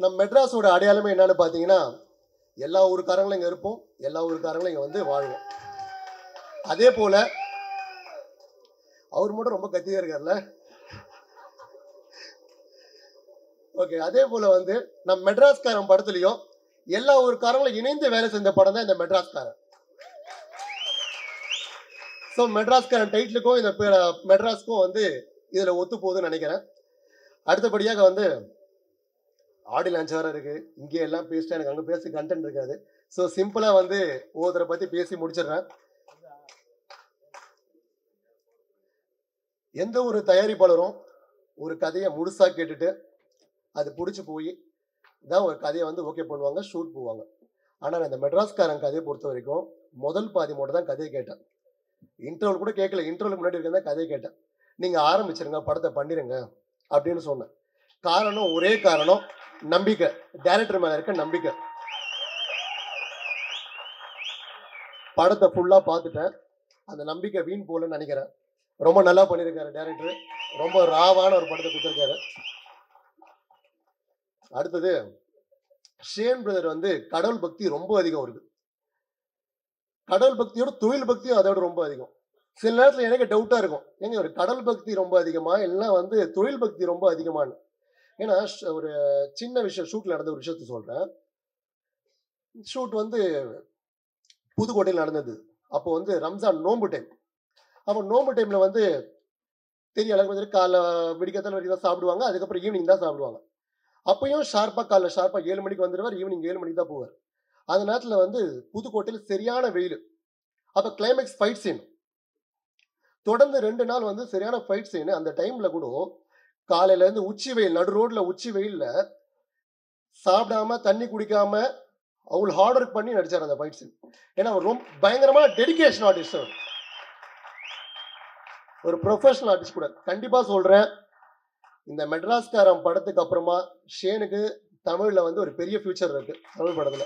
நம்ம மெட்ராஸோட அடையாளமே என்னன்னு பார்த்தீங்கன்னா எல்லா ஊருக்காரங்களும் இங்கே இருப்போம் எல்லா ஊருக்காரங்களும் இங்கே வந்து வாழ்வோம். அதே போல அவர் மட்டும் ரொம்ப கத்தியாக இருக்கார்ல? ஓகே அதே போல வந்து நம் மெட்ராஸ்காரன் படத்துலையும் எல்லா ஊருக்காரங்களும் இணைந்து வேலை செஞ்ச படம் தான் இந்த மெட்ராஸ்காரன். ஸோ மெட்ராஸ்காரன் டைட்டிலுக்கும் இந்த மெட்ராஸ்க்கும் வந்து இதில் ஒத்து போகுதுன்னு நினைக்கிறேன். அடுத்தபடியாக வந்து ஆடி லான்ச் வேறு இருக்கு. இங்கே எல்லாம் பேசிட்டு எனக்கு அங்கே பேசி கண்டென்ட் இருக்காது. ஸோ சிம்பிளாக வந்து ஒவ்வொருத்தரை பற்றி பேசி முடிச்சிடுறேன். எந்த ஒரு தயாரிப்பாளரும் ஒரு கதையை முழுசாக கேட்டுட்டு அது பிடிச்சி போய் தான் ஒரு கதையை வந்து ஓகே பண்ணுவாங்க ஷூட் போவாங்க. ஆனால் இந்த மெட்ராஸ்காரன் கதையை பொறுத்த வரைக்கும் முதல் பாதி மட்டும் தான் கதையை கேட்டேன். இன்டர்வல் கூட கேட்கல. இன்டர்வல் முன்னாடி இருக்கிற கதையை கேட்டேன். நீங்கள் ஆரம்பிச்சிருங்க படத்தை பண்ணிடுங்க அப்படின்னு சொன்னேன். காரணம் ஒரே காரணம் நம்பிக்கை. டைரக்டர் மேல இருக்க நம்பிக்கை. படத்தை ஃபுல்லா பார்த்துட்டேன். அந்த நம்பிக்கை வீண் போலன்னு நினைக்கிறேன். ரொம்ப நல்லா பண்ணியிருக்காரு டைரக்டர் ரொம்ப ராவான ஒரு படத்தை கொடுத்துருக்காரு. அடுத்தது ஷேன் பிரதர் வந்து கடவுள் பக்தி ரொம்ப அதிகம் இருக்கு கடவுள் பக்தியோட தொழில் பக்தியும் அதோட ரொம்ப அதிகம். சில நேரத்துல எனக்கு டவுட்டா இருக்கும். ஏங்க ஒரு கடவுள் பக்தி ரொம்ப அதிகமா? இல்லைன்னா வந்து தொழில் பக்தி ரொம்ப அதிகமான்னு. ஏன்னா ஒரு சின்ன விஷயம் ஷூட்ல நடந்த ஒரு விஷயத்த சொல்றேன். ஷூட் வந்து புதுக்கோட்டையில் நடந்தது. அப்போ வந்து ரம்ஜான் நோம்பு டைம் அப்போ நோம்பு டைம்ல வந்து தெரிய அளவுக்கு வந்து காலைல விடிக்கத்தான வரைக்கும் தான் சாப்பிடுவாங்க. அதுக்கப்புறம் ஈவினிங் தான் சாப்பிடுவாங்க. அப்பயும் ஷார்ப்பா காலைல ஷார்ப்பா ஏழு மணிக்கு வந்துடுவார் ஈவினிங் ஏழு மணிக்கு தான் போவார். அந்த நேரத்தில் வந்து புதுக்கோட்டையில் சரியான வெயில். அப்போ கிளைமேக்ஸ் ஃபைட் சீன் தொடர்ந்து ரெண்டு நாள் வந்து சரியான ஃபைட் சீன் அந்த டைம்ல கூட காலையில இருந்து உச்சி வெயில் நடு ரோட்ல உச்சி வெயில்ல சாப்பிடாம தண்ணி குடிக்காம அவங்க ஹார்ட் ஒர்க் பண்ணி நடிச்சார் அந்த ஃபைட் சீன் ஏன்னா அவர் ரொம்ப பயங்கரமான டெடிகேஷன் ஆர்டிஸ்ட் அவர். ஒரு ப்ரொஃபஷனல் ஆர்டிஸ்ட் கூட. கண்டிப்பா சொல்றேன். இந்த மெட்ராஸ்காரம் படத்துக்கு அப்புறமா ஷேனுக்கு தமிழ்ல வந்து ஒரு பெரிய ஃபியூச்சர் இருக்கு தமிழ் படத்துல.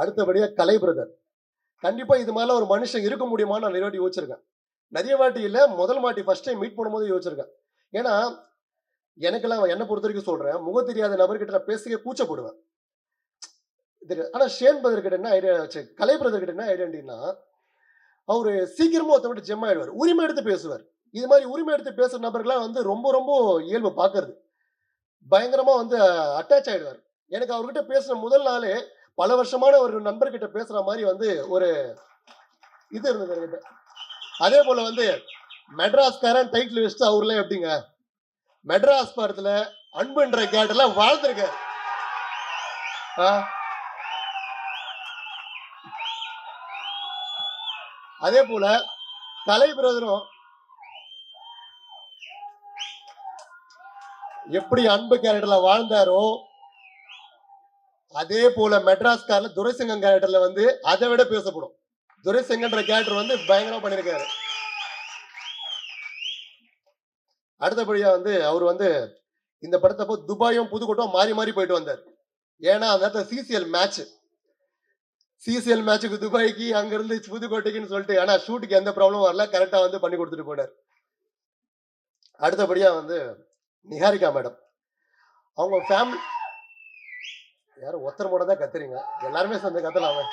அடுத்தபடியா கலை பிரதர் கண்டிப்பா இது மாதிரிலாம் ஒரு மனுஷன் இருக்க முடியுமான்னு நான் நிறைய யோசிச்சிருக்கேன். நிறைய வாட்டி இல்லை முதல் வாட்டி ஃபர்ஸ்ட் டைம் மீட் பண்ணும்போது யோசிச்சிருக்கேன். ஏன்னா எனக்கெல்லாம் என்னை பொறுத்த வரைக்கும் சொல்கிறேன் முக தெரியாத நபர்கிட்ட நான் பேசிக்க கூச்சப்படுவேன். இது ஆனால் ஷேன் பிரதர் கிட்ட என்ன ஐடியா கலை பிரதர் கிட்ட என்ன ஐடியாண்டின்னா அவர் சீக்கிரமாக ஒருத்த விட்டு ஜெம் ஆயிடுவார். உரிமை எடுத்து பேசுவார். இது மாதிரி உரிமை எடுத்து பேசுற நபர்கள்லாம் வந்து ரொம்ப ரொம்ப இயல்பு பார்க்கறது பயங்கரமாக வந்து அட்டாச் ஆயிடுவார். எனக்கு அவர்கிட்ட பேசுன முதல் நாளே பல வருஷமான ஒரு நண்பர்கிட்ட பேசுகிற மாதிரி வந்து ஒரு இது இருந்தது என்கிட்ட. அதே போல வந்து மெட்ராஸ்காரன் டைட்டில் வச்சுட்டு அவர்லாம் எப்படிங்க? மெட்ராஸ் படத்துல அன்புன்ற கேட்டல வாழ்ந்திருக்காரு. ஆ? அதே போல கலை பிரதரும் எப்படி அன்பு கேரக்டர்ல வாழ்ந்தாரோ அதே போல மெட்ராஸ்கார்ல துரைசிங்கம் கேரக்டர்ல வந்து அதை விட பேசப்படும். துரைசிங்கன்ற கேரக்டர் வந்து பயங்கரமா பண்ணிருக்காரு. அடுத்தபடியா வந்து அவர் வந்து இந்த படத்தப்போ துபாயும் புதுக்கோட்டும் மாறி மாறி போயிட்டு வந்தார். ஏன்னா அந்த நேரத்தில் சிசிஎல் மேட்ச் சிசிஎல் மேட்சுக்கு துபாய்க்கு அங்கிருந்து புதுக்கோட்டைக்குன்னு சொல்லிட்டு ஆனா ஷூட்டுக்கு எந்த ப்ராப்ளமும் வரல. கரெக்டா வந்து பண்ணி கொடுத்துட்டு போனார். அடுத்தபடியா வந்து நிஹாரிகா மேடம். அவங்க ஃபேமிலி யாரும் ஒத்தர் மட்டும் தான் கத்துறீங்க. எல்லாருமே சேர்ந்து கத்தலாமே.